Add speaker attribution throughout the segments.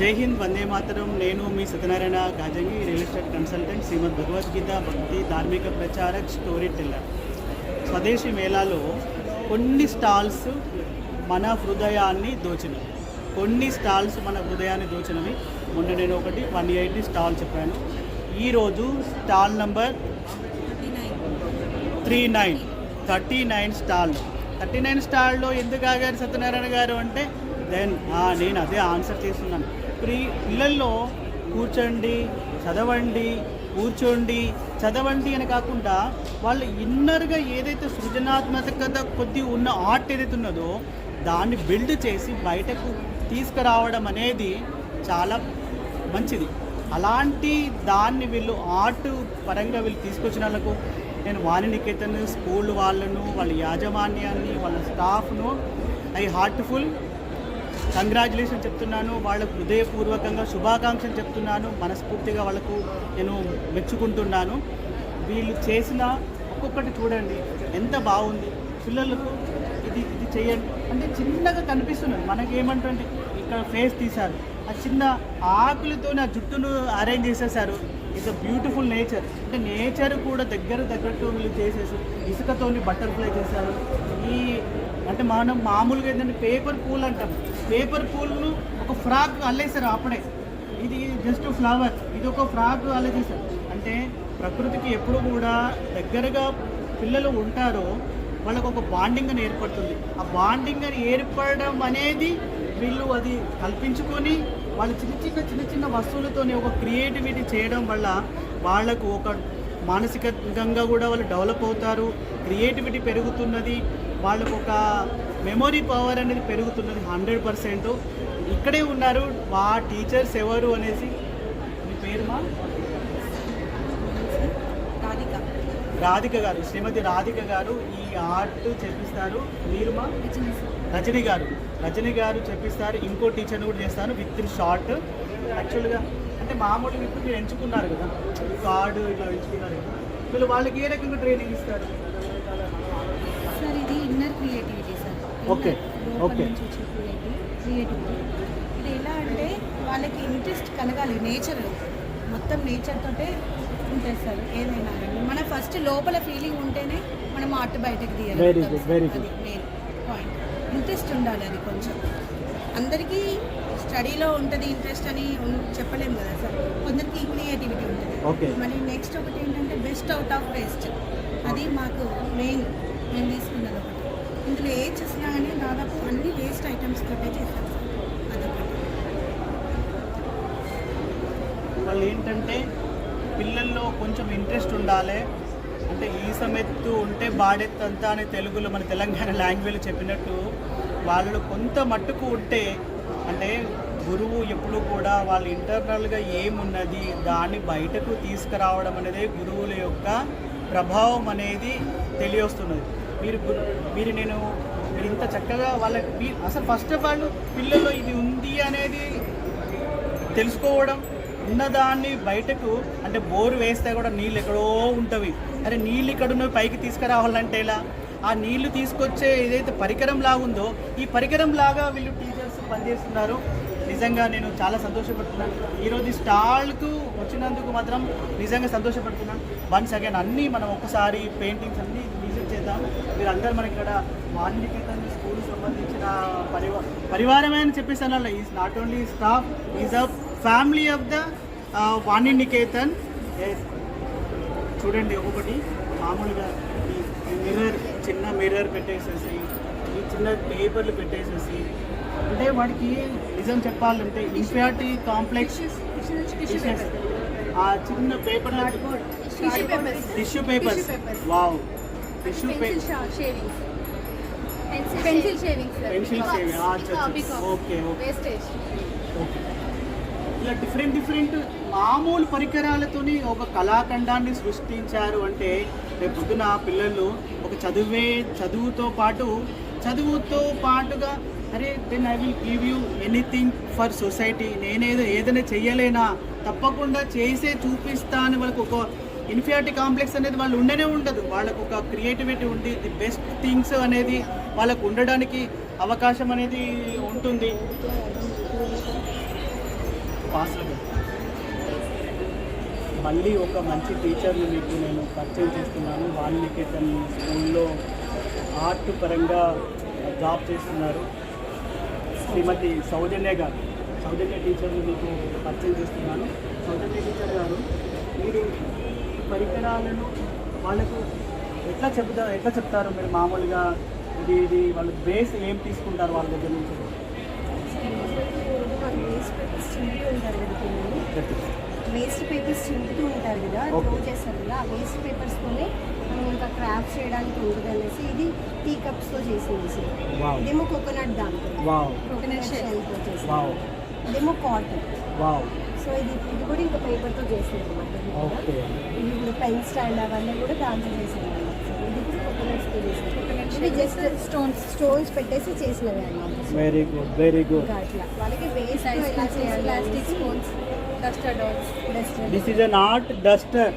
Speaker 1: జై హింద్ వందే మాతరం. నేను మీ Satyanarayana Gajangi real estate consultant Srimad Bhagavadgita భక్తి ధార్మిక ప్రచారక్ స్టోరీ టెల్లర్. స్వదేశీ మేళాలో కొన్ని స్టాల్స్ మన హృదయాన్ని దోచినవి. కొన్ని స్టాల్స్ మన హృదయాన్ని దోచినవి. మొన్న నేను ఒకటి వన్ ఎయిటీ స్టాల్ చెప్పాను. ఈరోజు stall number three nine thirty nine stall. Thirty nine స్టాల్లో ఎందుకు ఆగారు సత్యనారాయణ గారు అంటే దెన్ నేను అదే ఆన్సర్ చేస్తున్నాను. ప్రీ పిల్లల్లో కూర్చోండి చదవండి కూర్చోండి చదవండి అని కాకుండా వాళ్ళు ఇన్నర్గా ఏదైతే సృజనాత్మకత కొద్ది ఉన్న ఆర్ట్ ఏదైతే ఉన్నదో దాన్ని బిల్డ్ చేసి బయటకు తీసుకురావడం అనేది చాలా మంచిది. అలాంటి దాన్ని వీళ్ళు ఆర్ట్ పరంగా వీళ్ళు తీసుకొచ్చిన వాళ్ళకు నేను వాణినికేతన్ స్కూల్ వాళ్ళను వాళ్ళ యాజమాన్యాన్ని వాళ్ళ స్టాఫ్ను ఐ హార్ట్ఫుల్ కంగ్రాచులేషన్ చెప్తున్నాను వాళ్ళకు హృదయపూర్వకంగా శుభాకాంక్షలు చెప్తున్నాను మనస్ఫూర్తిగా వాళ్ళకు నేను మెచ్చుకుంటున్నాను. వీళ్ళు చేసిన ఒక్కొక్కటి చూడండి ఎంత బాగుంది. పిల్లలకు ఇది ఇది చేయండి. అంటే చిన్నగా కనిపిస్తున్నది. మనకి ఇక్కడ ఫేస్ తీశారు. ఆ చిన్న ఆకులతో ఆ జుట్టును అరేంజ్ చేసేసారు ఇట్స్ అ బ్యూటిఫుల్ నేచర్ అంటే నేచర్ కూడా దగ్గర తగ్గట్టు వీళ్ళు చేసేసి ఇసుకతోని బటర్ఫ్లై చేశారు. ఈ అంటే మనం మామూలుగా ఏంటంటే పేపర్ పూల్ అంటాం పేపర్ పూల్ను ఒక ఫ్రాక్ అల్లేశారు అప్పుడే. ఇది జస్ట్ ఫ్లవర్. ఇది ఒక ఫ్రాక్ అల్లేసేసారు అంటే ప్రకృతికి ఎప్పుడు కూడా దగ్గరగా పిల్లలు ఉంటారో వాళ్ళకు ఒక బాండింగ్ అని ఏర్పడుతుంది. ఆ బాండింగ్ అని ఏర్పడడం అనేది వీళ్ళు అది కల్పించుకొని వాళ్ళు చిన్న చిన్న చిన్న చిన్న వస్తువులతోనే ఒక క్రియేటివిటీ చేయడం వల్ల వాళ్ళకు ఒక మానసికంగా కూడా వాళ్ళు డెవలప్ అవుతారు. క్రియేటివిటీ పెరుగుతున్నది. వాళ్ళకు ఒక మెమొరీ పవర్ అనేది పెరుగుతున్నది హండ్రెడ్ పర్సెంట్. ఇక్కడే ఉన్నారు మా టీచర్స్ ఎవరు అనేసి మీ పేరు మా?
Speaker 2: రాధిక.
Speaker 1: రాధిక గారు శ్రీమతి రాధిక గారు ఈ ఆర్ట్ చేపిస్తారు మీరు మా? రజనీ గారు. రజనీ గారు చెప్పిస్తారు ఇంకో టీచర్ని కూడా చేస్తాను విత్ షార్ట్. యాక్చువల్గా అంటే మామూలుగా ఇప్పుడు మీరు ఎంచుకున్నారు కదా కార్డు ఇట్లా ఎంచుకున్నారు కదా వీళ్ళు వాళ్ళకి ఏ రకంగా ట్రైనింగ్ ఇస్తారు?
Speaker 2: సార్ ఇది ఇన్నర్ క్రియేటివిటీ క్రియేటివ్ క్రియేటివిటీ ఇది ఎలా అంటే వాళ్ళకి ఇంట్రెస్ట్ కలగాలి నేచర్లో మొత్తం నేచర్ తోటే ఉంటుంది సార్ ఏదైనా మన ఫస్ట్ లోపల ఫీలింగ్ ఉంటేనే మనం ఆర్ట్ బయటకు తీయాలి.
Speaker 1: Good.
Speaker 2: అది మెయిన్ పాయింట్ ఇంట్రెస్ట్ ఉండాలి అది కొంచెం. అందరికీ స్టడీలో ఉంటుంది ఇంట్రెస్ట్ అని చెప్పలేము కదా సార్. కొందరికి క్రియేటివిటీ ఉంటుంది. మరి నెక్స్ట్ ఒకటి ఏంటంటే బెస్ట్ అవుట్ ఆఫ్ వేస్ట్ అది మాకు మెయిన్ మేము తీసుకున్నది ఒకటి ఏ చేసినా కానీ దాదాపు అన్ని వేస్ట్ ఐటమ్స్ తోటే చేస్తాం
Speaker 1: వాళ్ళు ఏంటంటే పిల్లల్లో కొంచెం ఇంట్రెస్ట్ ఉండాలి. అంటే ఈ సమెత్తు ఉంటే బాడెత్తు అంతా అని తెలుగులో మన తెలంగాణ లాంగ్వేజ్ చెప్పినట్టు వాళ్ళు కొంత మట్టుకు ఉంటే అంటే గురువు ఎప్పుడు కూడా వాళ్ళు ఇంటర్నల్గా ఏమున్నది దాన్ని బయటకు తీసుకురావడం అనేది గురువుల యొక్క ప్రభావం అనేది తెలియొస్తున్నది. మీరు మీరు నేను మీరు ఇంత చక్కగా వాళ్ళకి అసలు ఫస్ట్ ఆఫ్ ఆల్ పిల్లల్లో ఇది ఉంది అనేది తెలుసుకోవడం ఉన్నదాన్ని బయటకు అంటే బోరు వేస్తే కూడా నీళ్ళు ఎక్కడో ఉంటవి. అరే నీళ్ళు ఇక్కడ ఉన్నవి పైకి తీసుకురావాలంటే ఎలా? ఆ నీళ్ళు తీసుకొచ్చే ఏదైతే పరికరం లాగా ఉందో ఈ పరికరం లాగా వీళ్ళు టీచర్స్ పనిచేస్తున్నారు. నిజంగా నేను చాలా సంతోషపడుతున్నాను. ఈరోజు స్టాల్కు వచ్చినందుకు మాత్రం నిజంగా సంతోషపడుతున్నాను. వన్స్ అగైన్ అన్నీ మనం ఒక్కసారి పెయింటింగ్స్ అన్నీ మీరందరూ మనకి ఇక్కడ వాల్మీకితన్ స్కూల్ సంబంధించిన పరివా పరివారమే అని చెప్పేసాను is not only staff is a family of the Vani Niketan చూడండి ఒక్కొక్కటి మామూలుగా ఈ మిర్రర్ చిన్న మిర్రర్ పెట్టేసేసి ఈ చిన్న పేపర్లు పెట్టేసేసి అంటే వాడికి నిజం చెప్పాలంటే ఇన్ఫియారిటీ కాంప్లెక్స్ ఆ చిన్న paper. Tissue papers. Wow shaving. Ah, అచ్చా, అచ్చా.
Speaker 3: Peacocks.
Speaker 1: Okay, okay.
Speaker 3: Wastage.
Speaker 1: ఇలా డిఫరెంట్ డిఫరెంట్ మామూలు పరికరాలతోని ఒక కళాఖండాన్ని సృష్టించారు అంటే రేపు పొద్దున పిల్లలు ఒక చదువే చదువుతో పాటు చదువుతో పాటుగా అరే then I will give you anything for society నేనేదో ఏదైనా చెయ్యలేనా తప్పకుండా చేసే చూపిస్తాను వాళ్ళకి ఒక ఇన్ఫియారిటీ కాంప్లెక్స్ అనేది వాళ్ళు ఉండనే ఉండదు. వాళ్ళకు ఒక క్రియేటివిటీ ఉంది. ది బెస్ట్ థింగ్స్ అనేది వాళ్ళకు ఉండడానికి అవకాశం అనేది ఉంటుంది. మళ్ళీ ఒక మంచి టీచర్ని మీకు నేను పరిచయం చేస్తున్నాను. వాల్మీకేతన్ స్కూల్లో ఆర్ట్ పరంగా జాబ్ చేస్తున్నారు. శ్రీమతి సౌజన్య గారు సౌజన్య టీచర్ని మీకు పరిచయం చేస్తున్నాను. సౌజన్య టీచర్ గారు మీరు పరికరాలను వాళ్ళకు ఎట్లా చెప్తా ఎట్లా చెప్తారు మీరు మామూలుగా? ఇది ఇది వాళ్ళ బేస్ ఏం తీసుకుంటారు వాళ్ళ దగ్గర నుంచి?
Speaker 2: వేస్ట్ పేపర్స్ చింపుతూ ఉంటారు కదా పిల్లలు. వేస్ట్ పేపర్స్ చింపుతూ ఉంటారు కదా
Speaker 1: Okay.
Speaker 2: త్రో చేస్తారు కదా ఆ వేస్ట్ పేపర్స్తోనే మనం ఇంకా క్రాఫ్ట్ చేయడానికి ఉంటుంది అనేసి ఇది టీ కప్స్తో చేసింది సార్.
Speaker 1: వావ్.
Speaker 2: ఇదేమో కోకోనట్ దాంతో.
Speaker 1: వావ్.
Speaker 2: కోకోనట్ షెల్తో
Speaker 1: వావ్.
Speaker 2: ఇదేమో కాటన్.
Speaker 1: వావ్.
Speaker 2: సో ఇది ఇది కూడా ఇంకా పేపర్తో చేసింది అనమాట
Speaker 1: ఓకే.
Speaker 2: ఇది ఇప్పుడు పెన్ స్టాండ్ అవన్నీ కూడా దాంతో చేసింది ఇది కూడా కోకోనట్స్తో చేసింది. ఇది జస్ట్ స్టోన్స్ స్టోన్స్ పెట్టేసి చేసినవి అనమాట
Speaker 1: వెరీ గుడ్ వెరీ గుడ్
Speaker 2: అట్లా. వాళ్ళకి వేస్ట్ ఎలా చేయాలి.
Speaker 3: Plastic spoons duster
Speaker 1: this is an art duster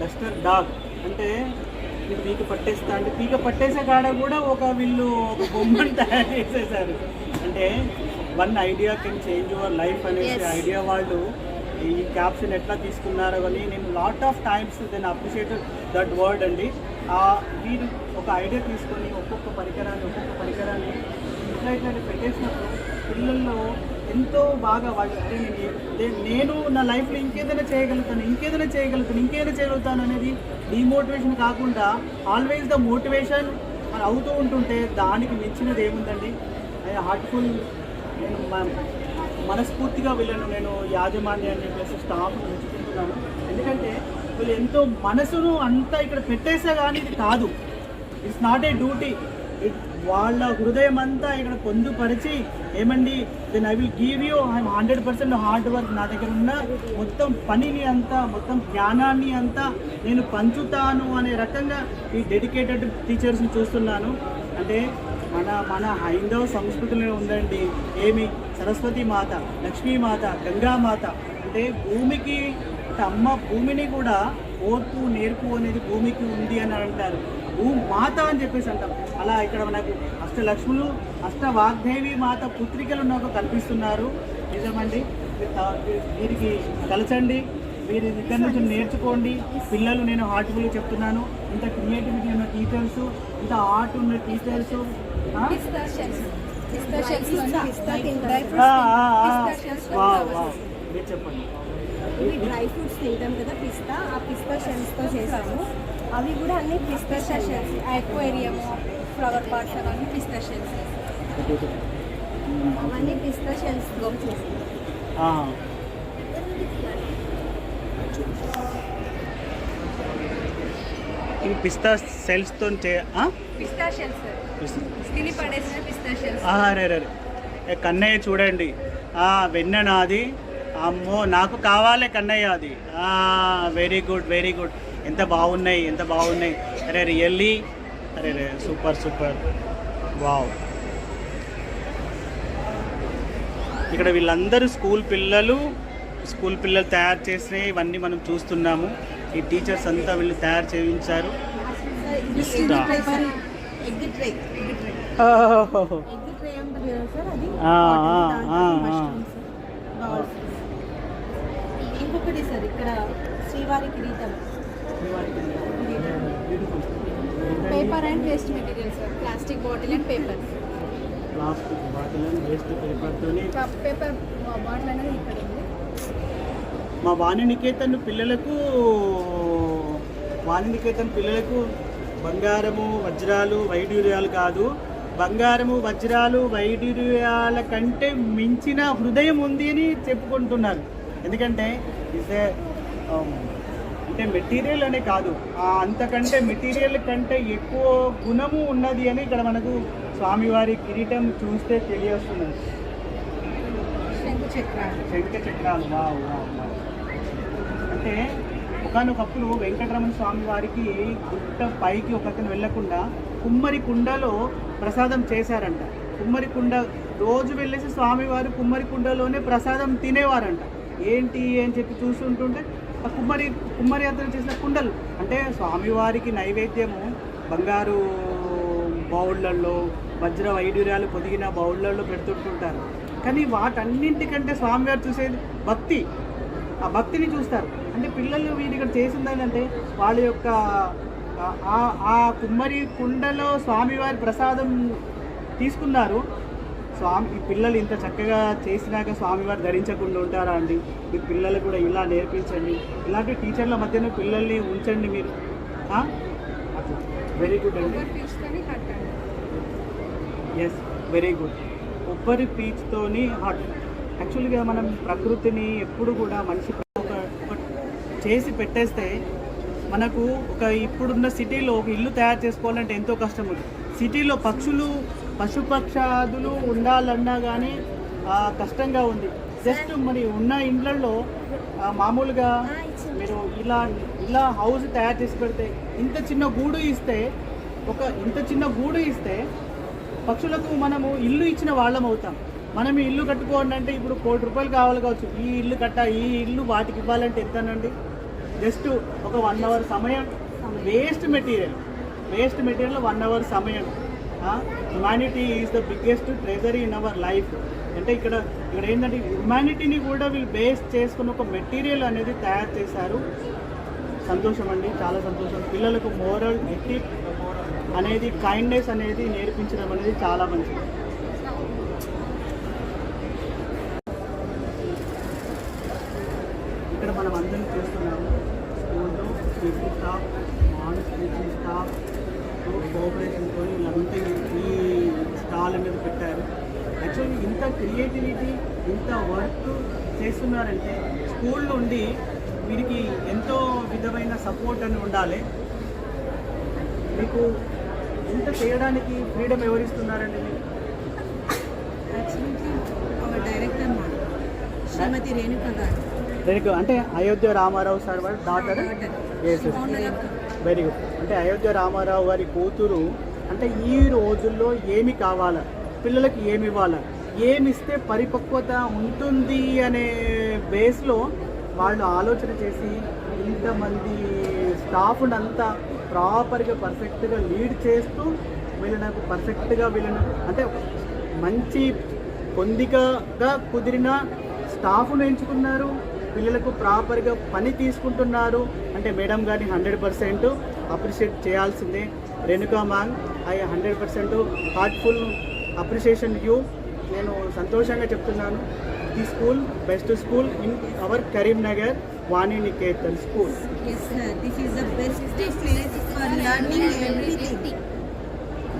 Speaker 1: duster dog అంటే పీక పట్టేస్తా అంటే పీక పట్టేసే కాడ కూడా ఒక వీళ్ళు ఒక బొమ్మను తయారు చేసేసారు. అంటే one idea can change your life అనేసి
Speaker 2: Yes.
Speaker 1: ఐడియా వాళ్ళు ఈ క్యాప్షన్ ఎట్లా తీసుకున్నారో అని నేను lot of times then appreciate that word అండి వీరు ఒక ఐడియా తీసుకొని ఒక్కొక్క పరికరాన్ని ఒక్కొక్క పరికరాన్ని ఇట్లా ఇట్లా పెట్టేసినప్పుడు పిల్లల్లో ఎంతో బాగా వాళ్ళు అరే నేను నే- లైఫ్లో ఇంకేదైనా చేయగలుగుతాను ఇంకేదైనా చేయగలుగుతాను ఇంకేదైనా చేయగలుగుతాను అనేది డిమోటివేషన్ కాకుండా ఆల్వేస్ ద మోటివేషన్ అవుతూ ఉంటుంటే దానికి మించినది ఏముందండి హార్ట్ఫుల్ మనస్ఫూర్తిగా వీళ్ళను నేను యాజమాన్యాన్ని ప్లస్ స్టాఫ్ మెచ్చుకుంటున్నాను. ఎందుకంటే వీళ్ళు ఎంతో మనసును అంతా ఇక్కడ పెట్టేసే కానీ ఇది కాదు. ఇట్స్ నాట్ ఏ డ్యూటీ వాళ్ళ హృదయం అంతా ఇక్కడ పొందుపరిచి ఏమండి then I will give you I'm hundred percent hard work నా దగ్గర ఉన్న మొత్తం పనిని అంతా మొత్తం జ్ఞానాన్ని అంతా నేను పంచుతాను అనే రకంగా ఈ డెడికేటెడ్ టీచర్స్ని చూస్తున్నాను. అంటే మన మన హైందవ సంస్కృతిలో ఉందండి ఏమి? సరస్వతి మాత లక్ష్మీమాత గంగామాత అంటే భూమికి తమ్మ అమ్మ భూమిని కూడా ఓర్పు నేర్పు అనేది భూమికి ఉంది అని అంటారు. భూ మాత అని చెప్పేసి అంటాం. అలా ఇక్కడ మనకు అష్టలక్ష్ములు అష్ట వాగ్దేవి మాత పుత్రికలు నాకు కల్పిస్తున్నారు నిజమండి? వీరికి కలచండి. వీరి దగ్గర నుంచి నేర్చుకోండి. పిల్లలు నేను హార్ట్ఫుల్ చెప్తున్నాను. ఇంత క్రియేటివిటీ ఉన్న టీచర్స్ ఇంత ఆర్ట్ ఉన్న టీచర్స్
Speaker 3: పిస్తా పిస్తా
Speaker 1: మీరు చెప్పండి
Speaker 2: ఇవి డ్రై ఫ్రూట్స్ తింటాం కదా పిస్తా ఆ? పిస్తా షెల్స్తో చేసాము అవి కూడా అన్ని పిస్తా
Speaker 3: షెల్స్ అక్వేరియం ఫ్లవర్ పాట్స్ అవన్నీ పిస్తా షెల్స్
Speaker 2: అవన్నీ పిస్తా షెల్స్తో చేసాము
Speaker 1: ఇవి పిస్తా సెల్స్తో చే
Speaker 3: పిస్తా షెల్స్
Speaker 1: ఆ, రే కన్నయ్య చూడండి. ఆ, వెన్న నాది. అమ్మో నాకు కావాలి కన్నయ్య అది. వెరీ గుడ్ వెరీ గుడ్ ఎంత బాగున్నాయి ఎంత బాగున్నాయి. అరే రియల్లీ. అరే రే సూపర్ సూపర్. వావ్. ఇక్కడ వీళ్ళందరూ స్కూల్ పిల్లలు స్కూల్ పిల్లలు తయారు చేసినవి ఇవన్నీ మనం చూస్తున్నాము. ఈ టీచర్స్ అంతా వీళ్ళు తయారు చేయించారు.
Speaker 2: ఇంకొకటి సార్ ఇక్కడ శ్రీవారి కిరీటం
Speaker 3: paper and waste material sir plastic bottle and paper
Speaker 1: plastic bottle waste పేపర్తోని
Speaker 3: paper bottle అనేది ఇక్కడ ఉంది.
Speaker 1: మా వాణి నికేతన్ పిల్లలకు వాణి నికేతన్ పిల్లలకు బంగారము వజ్రాలు వైడూర్యాలు కాదు. బంగారము వజ్రాలు వైడూర్యాల కంటే మించిన హృదయం ఉంది అని చెప్పుకుంటున్నారు. ఎందుకంటే ఇదే అంటే మెటీరియల్ అనే కాదు. అంతకంటే మెటీరియల్ కంటే ఎక్కువ గుణము ఉన్నది అని ఇక్కడ మనకు స్వామివారి కిరీటం చూస్తే
Speaker 2: చక్రాలు
Speaker 1: శంఖ చక్రాలు. అంటే ఒకనొకప్పుడు వెంకటరమణ స్వామి వారికి గుట్ట పైకి ఒకతను వెళ్ళకుండా కుమ్మరి కుండలో ప్రసాదం చేశారంట. కుమ్మరి కుండ రోజు వెళ్ళేసి స్వామివారు కుమ్మరి కుండలోనే ప్రసాదం తినేవారంట. ఏంటి అని చెప్పి చూస్తుంటుంటే ఆ కుమ్మరి కుమ్మరి అతను చేసిన కుండలు. అంటే స్వామివారికి నైవేద్యము బంగారు బౌళ్ళల్లో వజ్ర వైడూర్యాలు పొదిగిన బౌళ్ళల్లో పెడుతుంటుంటారు. కానీ వాటన్నింటికంటే స్వామివారు చూసేది భక్తి ఆ భక్తిని చూస్తారు. అంటే పిల్లలు వీరు ఇక్కడ చేసింది ఏంటంటే వాళ్ళ యొక్క ఆ- కుమ్మరి కుండలో స్వామివారి ప్రసాదం తీసుకున్నారు. స్వామి ఈ పిల్లలు ఇంత చక్కగా చేసినాక స్వామివారు ధరించకుండా ఉంటారా అండి? మీ పిల్లలు కూడా ఇలా నేర్పించండి. ఇలాంటి టీచర్ల మధ్యన పిల్లల్ని ఉంచండి మీరు. వెరీ గుడ్ అండి. ఎస్ వెరీ గుడ్ కొబ్బరి పీచుతోని హాట్. యాక్చువల్గా మనం ప్రకృతిని ఎప్పుడు కూడా మనిషి ఒక ఒక చేసి పెట్టేస్తే మనకు ఒక ఇప్పుడున్న సిటీలో ఒక ఇల్లు తయారు చేసుకోవాలంటే ఎంతో కష్టం ఉంది. సిటీలో పక్షులు పశుపక్షాదులు ఉండాలన్నా కానీ కష్టంగా ఉంది. జస్ట్ మరి ఉన్న ఇండ్లలో మామూలుగా మీరు ఇలా ఇలా హౌస్ తయారు చేసి పెడితే ఇంత చిన్న గూడు ఇస్తే ఒక ఇంత చిన్న గూడు ఇస్తే పక్షులకు మనము ఇల్లు ఇచ్చిన వాళ్ళం అవుతాం. మనం ఇల్లు కట్టుకోండి అంటే ఇప్పుడు కోటి రూపాయలు కావాలి కావచ్చు. ఈ ఇల్లు కట్ట ఈ ఇల్లు వాటికి ఇవ్వాలంటే ఎంతనండి? జస్ట్ ఒక వన్ అవర్ సమయం. Waste material. Waste material one hour సమయం. Humanity is the biggest treasury in our life అంటే ఇక్కడ ఇక్కడ ఏంటంటే హ్యుమానిటీని కూడా వీళ్ళు బేస్ చేసుకున్న ఒక మెటీరియల్ అనేది తయారు చేశారు. సంతోషం అండి చాలా సంతోషం. పిల్లలకు మోరల్ ఎథిక్ అనేది కైండ్నెస్ అనేది నేర్పించడం అనేది చాలా మంచిది ఇక్కడ మనం అందరం చూస్తున్నాము స్కూల్లో teaching staff non teaching staff కోఆపరేషన్తో వీళ్ళంతా ఈ స్టాల్ అనేది పెట్టారు యాక్చువల్లీ ఇంత క్రియేటివిటీ ఇంత వర్క్ చేస్తున్నారంటే స్కూల్ నుండి వీరికి ఎంతో విధమైన సపోర్ట్ అని ఉండాలి. మీకు ఇంత చేయడానికి ఫ్రీడమ్ ఎవరిస్తున్నారండి
Speaker 2: శ్రీమతి రేణుక గారు
Speaker 1: అంటే అయోధ్య రామారావు సార్ వారి డాటర్ వెరీ గుడ్ అంటే అయోధ్య రామారావు గారి కూతురు అంటే ఈ రోజుల్లో ఏమి కావాలా? పిల్లలకి ఏమి ఇవ్వాలా? ఏమిస్తే పరిపక్వత ఉంటుంది అనే బేస్లో వాళ్ళు ఆలోచన చేసి ఇంతమంది స్టాఫ్ని అంతా ప్రాపర్గా పర్ఫెక్ట్గా లీడ్ చేస్తూ వీళ్ళని పర్ఫెక్ట్గా వీళ్ళని అంటే మంచి పొందికగా కుదిరిన స్టాఫ్ను ఎంచుకున్నారు పిల్లలకు ప్రాపర్గా పని తీసుకుంటున్నారు. అంటే మేడం గారిని హండ్రెడ్ పర్సెంట్ అప్రిషియేట్ చేయాల్సిందే. Renuka ma'am I hundred percent heartful appreciation you. నేను సంతోషంగా చెప్తున్నాను. ఈ school best school in our Karimnagar Vani Niketan school
Speaker 2: the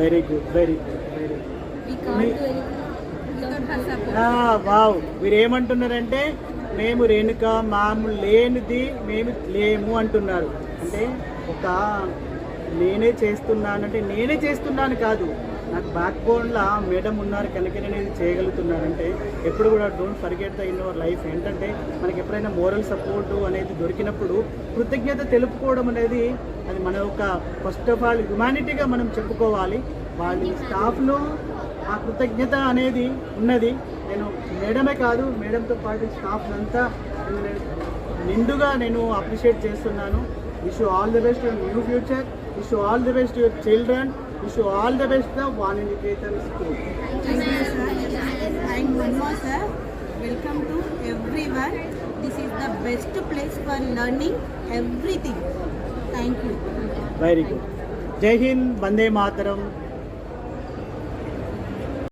Speaker 1: very good very good very
Speaker 3: support.
Speaker 1: వావ్. మీరు ఏమంటున్నారంటే మేము రేణుక మాము లేనిది మేము లేము అంటున్నారు. అంటే ఒక నేనే చేస్తున్నానంటే నేనే చేస్తున్నాను కాదు. నాకు బ్యాక్ బోన్లో మేడం ఉన్నారు కనుక నేను ఇది చేయగలుగుతున్నానంటే ఎప్పుడు కూడా don't forget the in our life ఏంటంటే మనకి ఎప్పుడైనా మోరల్ సపోర్ట్ అనేది దొరికినప్పుడు కృతజ్ఞత తెలుపుకోవడం అనేది అది మన యొక్క ఫస్ట్ ఆఫ్ ఆల్ హ్యుమానిటీగా మనం చెప్పుకోవాలి. వాళ్ళ స్టాఫ్లో ఆ కృతజ్ఞత అనేది ఉన్నది. నేను మేడమే కాదు మేడంతో పాటు స్టాఫ్ అంతా నిండుగా నేను అప్రిషియేట్ చేస్తున్నాను. Wish all the best new future wish all the best your children wish all the best the Vani Niketan school
Speaker 2: Thank you, sir. And one more, sir. Welcome to everyone. This is the best place for learning everything. Thank you.
Speaker 1: Very good జై హింద్ వందే మాతరం